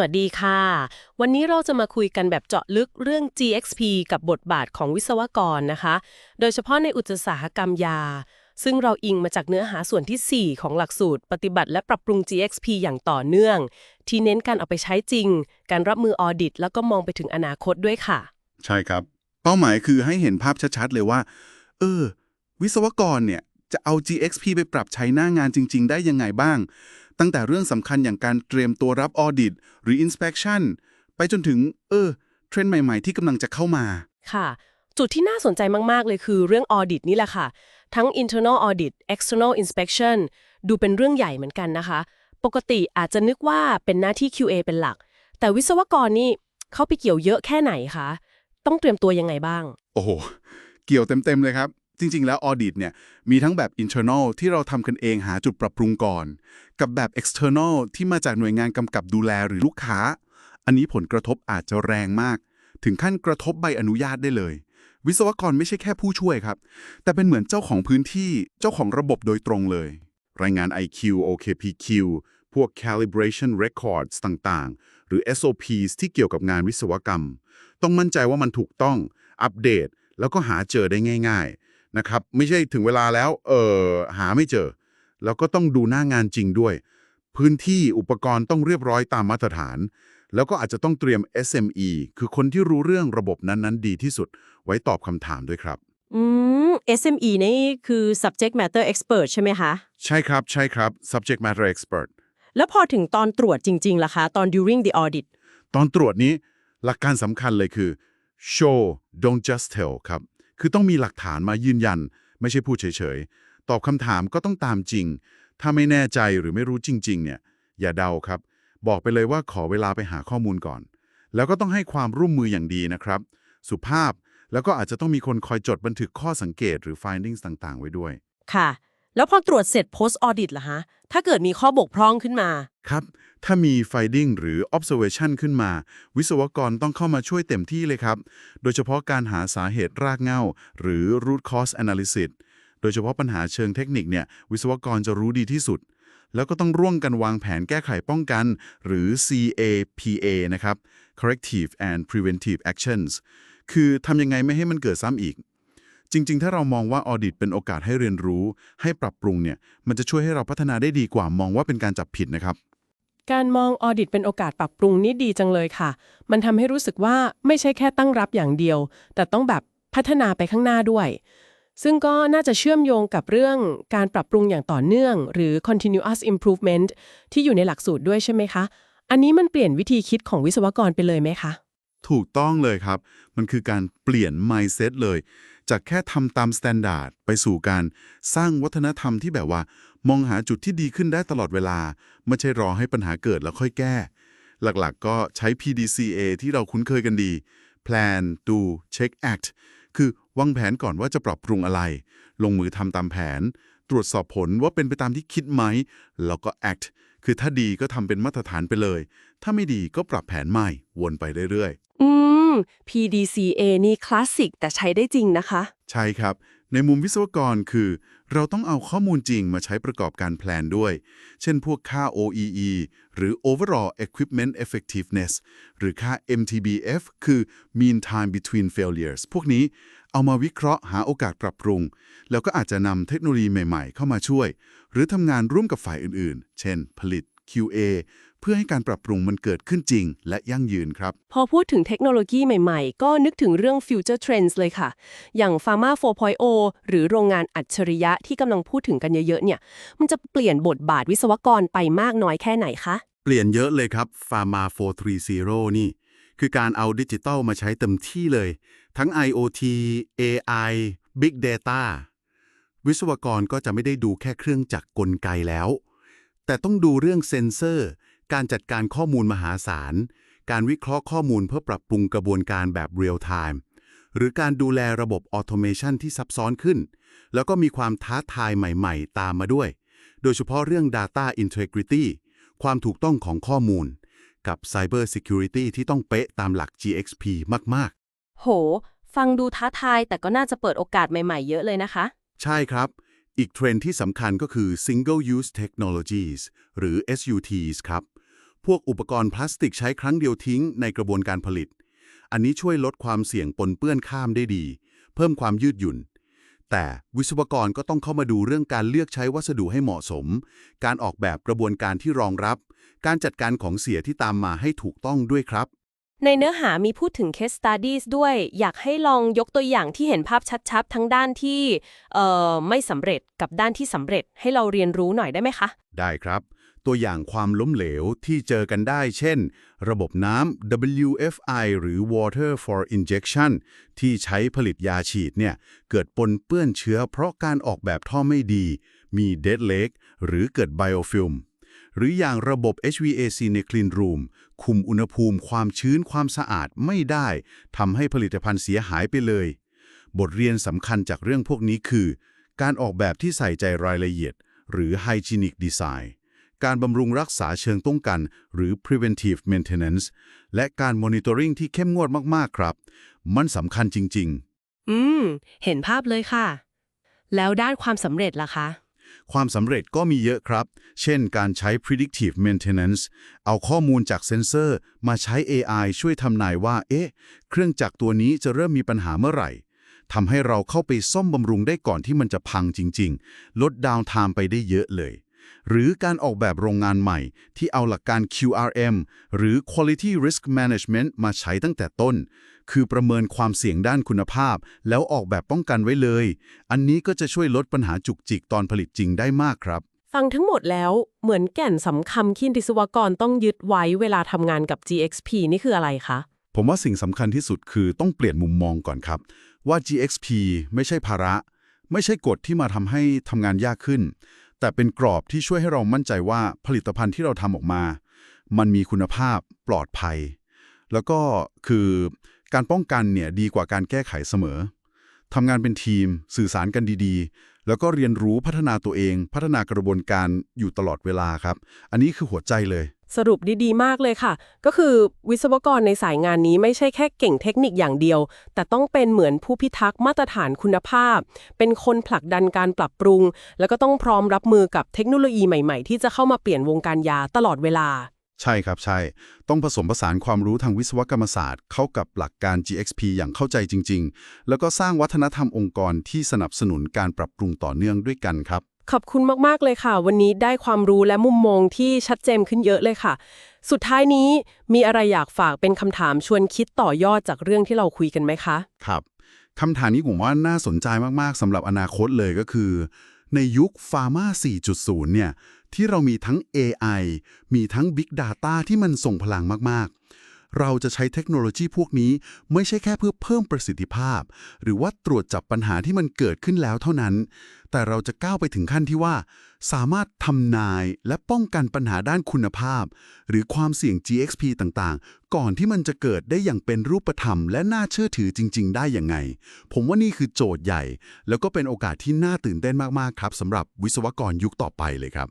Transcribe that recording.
วัสดีค่ะ วันนี้เราจะมาคุยกันแบบเจาะลึกเรื่อง GXP กับบทบาทของวิศวกรนะคะ โดยเฉพาะในอุตสาหกรรมยา ซึ่งเราอิงมาจากเนื้อหาส่วนทีสี่ 4 ของหลักสูตร ปฏิบัติและปรับปรุง GXP อย่างต่อเนื่อง ที่เน้นการเอาไปใช้จริง การรับมือออดิต แล้วก็มองไปถึงอนาคตด้วยค่ะ ใช่ครับ เป้าหมายคือให้เห็นภาพชัดๆเลยว่า เออ วิศวกรเนี่ยจะเอา GXP ไปปรับใช้หน้างานจริง ๆ ได้ยังไงบ้าง ตั้งแต่เรื่องสำคัญอย่างการเตรียมตัวรับออดิตหรือ inspection ไปจนถึง เออ เทรนด์ใหม่ๆ ที่กำลังจะเข้ามา ค่ะ จุดที่น่าสนใจมาก ๆ เลยคือเรื่อง Audit นี่แหละค่ะ ทั้ง internal audit external inspection ดูเป็นเรื่องใหญ่เหมือนกันนะคะ ปกติอาจจะนึกว่าเป็นหน้าที่ QA เป็นหลัก แต่วิศวกรนี่เข้าไปเกี่ยวเยอะแค่ไหนคะ ต้องเตรียมตัวยังไงบ้าง โอ้โห เกี่ยวเต็มๆเลยครับ จริง ๆ แล้วออดิตเนี่ยมีทั้งแบบ internal ที่เราทำกันเองหาจุดปรับปรุงก่อน กับแบบ external ที่มาจากหน่วยงานกำกับดูแลหรือลูกค้า อันนี้ผลกระทบอาจจะแรงมาก ถึงขั้นกระทบใบอนุญาตได้เลย วิศวกรไม่ใช่แค่ผู้ช่วยครับ แต่เป็นเหมือนเจ้าของพื้นที่เจ้าของระบบโดยตรงเลย รายงาน IQ OKPQ พวก calibration records ต่างๆ หรือ SOPs ที่เกี่ยวกับงานวิศวกรรม ต้องมั่นใจว่ามันถูกต้อง อัปเดต แล้วก็หาเจอได้ง่าย ๆ นะครับไม่ใช่ถึงเวลาแล้วเออหาไม่เจอ แล้วก็ต้องดูหน้างานจริงด้วย พื้นที่อุปกรณ์ต้องเรียบร้อยตามมาตรฐาน แล้วก็อาจจะต้องเตรียม SME คือคนที่รู้เรื่องระบบนั้นๆ ดีที่สุด ไว้ตอบคำถามด้วยครับอืม SME นี่คือ subject matter expert ใช่ไหมคะ ใช่ครับใช่ครับ subject matter expert แล้วพอถึงตอนตรวจจริง ๆล่ะคะ ตอน during the audit ตอนตรวจนี้หลักการสำคัญเลยคือ show don't just tell ครับ คือต้องมีหลักฐานมายืนยัน ไม่ใช่พูดเฉยๆ ตอบคำถามก็ต้องตามจริง ถ้าไม่แน่ใจหรือไม่รู้จริง ๆ เนี่ย อย่าเดาครับ บอกไปเลยว่าขอเวลาไปหาข้อมูลก่อน แล้วก็ต้องให้ความร่วมมืออย่างดีนะครับ สุภาพแล้วก็อาจจะต้องมีคนคอยจดบันทึกข้อสังเกตหรือ findings ต่างๆ ไว้ด้วย ค่ะ แล้วพอตรวจเสร็จ post audit ล่ะฮะ ถ้าเกิดมีข้อบกพร่องขึ้นมา ครับ ถ้ามี finding หรือ observation ขึ้นมา วิศวกรต้องเข้ามาช่วยเต็มที่เลยครับ โดยเฉพาะการหาสาเหตุรากเหง้า หรือ root cause analysis โดยเฉพาะปัญหาเชิงเทคนิคเนี่ย วิศวกรจะรู้ดีที่สุด แล้วก็ต้องร่วมกันวางแผนแก้ไขป้องกัน หรือ CAPA นะครับ corrective and preventive actions คือทำยังไงไม่ให้มันเกิดซ้ำอีก จริง ๆ ถ้าเรามองว่าออดิตเป็นโอกาสให้เรียนรู้ ให้ปรับปรุงเนี่ยมันจะช่วยให้เราพัฒนาได้ดีกว่ามองว่าเป็นการจับผิดนะครับการมองออดิตเป็นโอกาสปรับปรุงนี่ดีจังเลยค่ะ มันทำให้รู้สึกว่าไม่ใช่แค่ตั้งรับอย่างเดียว แต่ต้องแบบพัฒนาไปข้างหน้าด้วย ซึ่งก็น่าจะเชื่อมโยงกับเรื่องการปรับปรุงอย่างต่อเนื่อง หรือ continuous improvement ที่อยู่ในหลักสูตรด้วยใช่ไหมคะ อันนี้มันเปลี่ยนวิธีคิดของวิศวกรไปเลยไหมคะ ถูกต้องเลยครับ มันคือการเปลี่ยน mindset เลย จากแค่ทำตาม standard ไปสู่การสร้างวัฒนธรรมที่แบบว่า มองหาจุดที่ดีขึ้นได้ตลอดเวลา ไม่ใช่รอให้ปัญหาเกิดแล้วค่อยแก้ หลักๆ ก็ใช้ PDCA ที่เราคุ้นเคยกันดี plan do check act คือวางแผนก่อนว่าจะปรับปรุงอะไร ลงมือทำตามแผน ตรวจสอบผลว่าเป็นไปตามที่คิดไหม แล้วก็ act คือถ้าดีก็ทำเป็นมาตรฐานไปเลย ถ้าไม่ดีก็ปรับแผนใหม่ วนไปเรื่อยๆ อืม PDCA นี่คลาสสิกแต่ใช้ได้จริงนะคะ ใช่ครับ ในมุมวิศวกรคือ เราต้องเอาข้อมูลจริงมาใช้ประกอบการแพลนด้วย เช่นพวกค่า OEE หรือ Overall Equipment Effectiveness หรือค่า MTBF คือ Mean Time Between Failures พวกนี้เอามาวิเคราะห์หาโอกาสปรับปรุง แล้วก็อาจจะนำเทคโนโลยีใหม่ๆ เข้ามาช่วย หรือทำงานร่วมกับฝ่ายอื่นๆ เช่น ผลิต QA เพื่อให้การปรับปรุงมันเกิดขึ้นจริง และยั่งยืนครับ พอพูดถึงเทคโนโลยีใหม่ๆ ก็นึกถึงเรื่อง future trends เลยค่ะ อย่าง Pharma 4.0 หรือโรงงานอัจฉริยะที่กำลังพูดถึงกันเยอะๆเนี่ย มันจะเปลี่ยนบทบาทวิศวกรไปมากน้อยแค่ไหนคะ เปลี่ยนเยอะเลยครับ Pharma 430 นี่ คือการเอาดิจิตอลมาใช้เต็มที่เลย ทั้ง IoT AI Big Data วิศวกรก็จะไม่ได้ดูแค่เครื่องจักรกลไกแล้ว แต่ต้องดูเรื่องเซ็นเซอร์ การจัดการข้อมูลมหาศาล การวิเคราะห์ข้อมูลเพื่อปรับปรุงกระบวนการแบบเรียลไทม์หรือการดูแลระบบออโตเมชันที่ซับซ้อนขึ้น แล้วก็มีความท้าทายใหม่ๆ ตามมาด้วย โดยเฉพาะเรื่อง Data Integrity ความถูกต้องของข้อมูล กับ Cyber Security ที่ต้องเป๊ะตามหลัก GXP มากโห ฟังดูท้าทายแต่ก็น่าจะเปิดโอกาสใหม่ๆ เยอะเลยนะคะๆใช่ครับ อีกเทรนด์ที่สำคัญก็คือ Single Use Technologies หรือ SUTs ครับ พวกอุปกรณ์พลาสติกใช้ครั้งเดียวทิ้งในกระบวนการผลิต อันนี้ช่วยลดความเสี่ยงปนเปื้อนข้ามได้ดี เพิ่มความยืดหยุ่น แต่วิศวกรก็ต้องเข้ามาดูเรื่องการเลือกใช้วัสดุให้เหมาะสม การออกแบบกระบวนการที่รองรับ การจัดการของเสียที่ตามมาให้ถูกต้องด้วยครับ ในเนื้อหามีพูดถึง case studies ด้วย อยากให้ลองยกตัวอย่างที่เห็นภาพชัดๆ ทั้งด้านที่เอ่อไม่สำเร็จกับด้านที่สำเร็จให้เราเรียนรู้หน่อยได้ไหมคะ ได้ครับ ตัวอย่างความล้มเหลวที่เจอกันได้ เช่น ระบบน้ำ WFI หรือ Water for Injection ที่ใช้ผลิตยาฉีดเนี่ย เกิดปนเปื้อนเชื้อเพราะการออกแบบท่อไม่ดี มี dead leg หรือเกิด biofilm หรืออย่างระบบ HVAC ใน Clean Room คุมอุณหภูมิความชื้นความสะอาดไม่ได้ทำให้ผลิตภัณฑ์เสียหายไปเลย บทเรียนสำคัญจากเรื่องพวกนี้คือ การออกแบบที่ใส่ใจรายละเอียด หรือ hygienic design การบำรุงรักษาเชิงต้องกัน หรือ preventive maintenance และการ monitoring ที่เข้มงวดมากๆครับ มันสำคัญจริงอืม เห็นภาพเลยค่ะ แล้วด้านความสำเร็จล่ะคะๆความสำเร็จก็มีเยอะครับ เช่นการใช้ predictive maintenance เอาข้อมูลจากเซ็นเซอร์ มาใช้ AI ช่วยทำนายว่า เอ๊ะ เครื่องจักรตัวนี้จะเริ่มมีปัญหาเมื่อไหร่ทำให้เราเข้าไปซ่อมบำรุงได้ก่อนที่มันจะพังจริง ๆ ลดดาวน์ไทม์ไปได้เยอะเลย หรือการออกแบบโรงงานใหม่ที่เอาหลักการ QRM หรือ Quality Risk Management มาใช้ตั้งแต่ต้น คือประเมินความเสี่ยงด้านคุณภาพ แล้วออกแบบป้องกันไว้เลย อันนี้ก็จะช่วยลดปัญหาจุกจิกตอนผลิตจริงได้มากครับ ฟังทั้งหมดแล้วเหมือนแก่นสำคัญที่วิศวกรต้องยึดไว้เวลาทำงานกับ GXP นี่คืออะไรคะ ผมว่าสิ่งสำคัญที่สุดคือต้องเปลี่ยนมุมมองก่อนครับ ว่า GXP ไม่ใช่ภาระ ไม่ใช่กฎที่มาทำให้ทำงานยากขึ้น แต่เป็นกรอบที่ช่วยให้เรามั่นใจว่าผลิตภัณฑ์ที่เราทำออกมา มันมีคุณภาพปลอดภัย แล้วก็คือการป้องกันเนี่ยดีกว่าการแก้ไขเสมอทำงานเป็นทีม สื่อสารกันดีๆ แล้วก็เรียนรู้พัฒนาตัวเอง พัฒนากระบวนการอยู่ตลอดเวลาครับ อันนี้คือหัวใจเลย สรุปดีๆมากเลยค่ะ ก็คือวิศวกรในสายงานนี้ไม่ใช่แค่เก่งเทคนิคอย่างเดียว แต่ต้องเป็นเหมือนผู้พิทักษ์มาตรฐานคุณภาพ เป็นคนผลักดันการปรับปรุง แล้วก็ต้องพร้อมรับมือกับเทคโนโลยีใหม่ๆ ที่จะเข้ามาเปลี่ยนวงการยาตลอดเวลา ใช่ครับใช่ ต้องผสมผสานความรู้ทางวิศวกรรมศาสตร์ เข้ากับหลักการ GXP อย่างเข้าใจจริง ๆ แล้วก็สร้างวัฒนธรรมองค์กรที่สนับสนุนการปรับปรุงต่อเนื่องด้วยกันครับ ขอบคุณมากๆเลยค่ะ วันนี้ได้ความรู้และมุมมองที่ชัดเจนขึ้นเยอะเลยค่ะ สุดท้ายนี้มีอะไรอยากฝากเป็นคำถามชวนคิดต่อยอดจากเรื่องที่เราคุยกันไหมคะ ครับคำถามนี้ผมว่าน่าสนใจมากๆสำหรับอนาคตเลยก็คือ ในยุคฟาร์มา4.0 เนี่ย ที่เรามีทั้ง AI มีทั้ง Big Data ที่มันส่งพลังมากๆ เราจะใช้เทคโนโลยีพวกนี้ไม่ใช่แค่เพื่อเพิ่มประสิทธิภาพ หรือว่าตรวจจับปัญหาที่มันเกิดขึ้นแล้วเท่านั้น แต่เราจะก้าวไปถึงขั้นที่ว่า สามารถทำนายและป้องกันปัญหาด้านคุณภาพ หรือความเสี่ยง GXP ต่างๆ ก่อนที่มันจะเกิดได้อย่างเป็นรูปธรรม และน่าเชื่อถือจริง ๆ ได้อย่างไง ผมว่านี่คือโจทย์ใหญ่ แล้วก็เป็นโอกาสที่น่าตื่นเต้นมากๆครับสำหรับวิศวกรยุคต่อไปเลยครับ